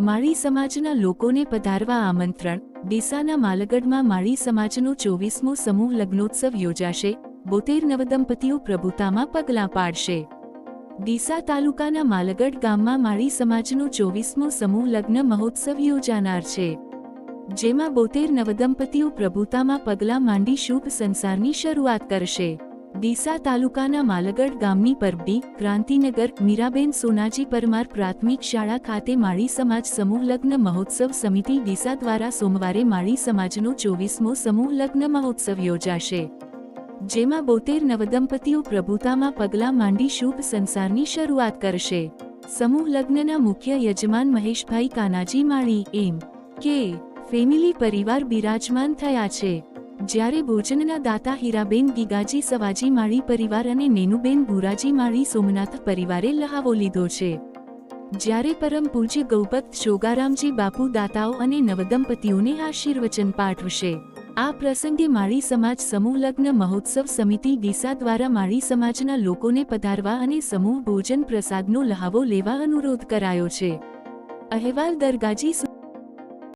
માળી સમાજના લોકોને પધારવા આમંત્રણ. ડીસાના માલગઢમાં માળી સમાજનો ચોવીસમો સમૂહ લગ્નોત્સવ યોજાશે. બોતેર નવદંપતીઓ પ્રભુતામાં પગલાં પાડશે. ડીસા તાલુકાના માલગઢ ગામમાં માળી સમાજનો ચોવીસમો સમૂહ લગ્ન મહોત્સવ યોજાનાર છે. જેમાં બોતેર નવદંપતીઓ પ્રભુતામાં પગલાં માંડી શુભ સંસારની શરૂઆત કરશે. ડીસા તાલુકાના માલગઢ ગામની પરબડી, ક્રાંતિનગર, મીરાબેન સોનાજી પરમાર પ્રાથમિક શાળા ખાતે માળી સમાજ સમૂહ લગ્ન મહોત્સવ સમિતિ ડીસા દ્વારા સોમવારે માળી સમાજનો ચોવીસમો સમૂહ લગ્ન મહોત્સવ યોજાશે. જેમાં બોતેર નવદંપતીઓ પ્રભુતામાં પગલાં માંડી શુભ સંસારની શરૂઆત કરશે. સમૂહ લગ્નના મુખ્ય યજમાન મહેશભાઈ કાનાજી માળી, એમ કે, ફેમિલી પરિવાર બિરાજમાન થયા છે. જ્યારે ભોજનના દાતા હીરાબેન ગીગાજી સવાજી માળી પરિવાર અને નેનુબેન ભુરાજી માળી સોમનાથ પરિવારે લહાવો લીધો છે. જ્યારે પરમ પૂજ્ય ગૌપત શોગારામજી બાપુ દાતાઓ અને નવદંપતીઓને આશીર્વચન પાઠવશે. આ પ્રસંગે માળી સમાજ સમૂહ લગ્ન મહોત્સવ સમિતિ ડીસા દ્વારા માળી સમાજના લોકોને પધારવા અને સમૂહ ભોજન પ્રસાદનો લહાવો લેવા અનુરોધ કરાયો છે. અહેવાલ દરગાજી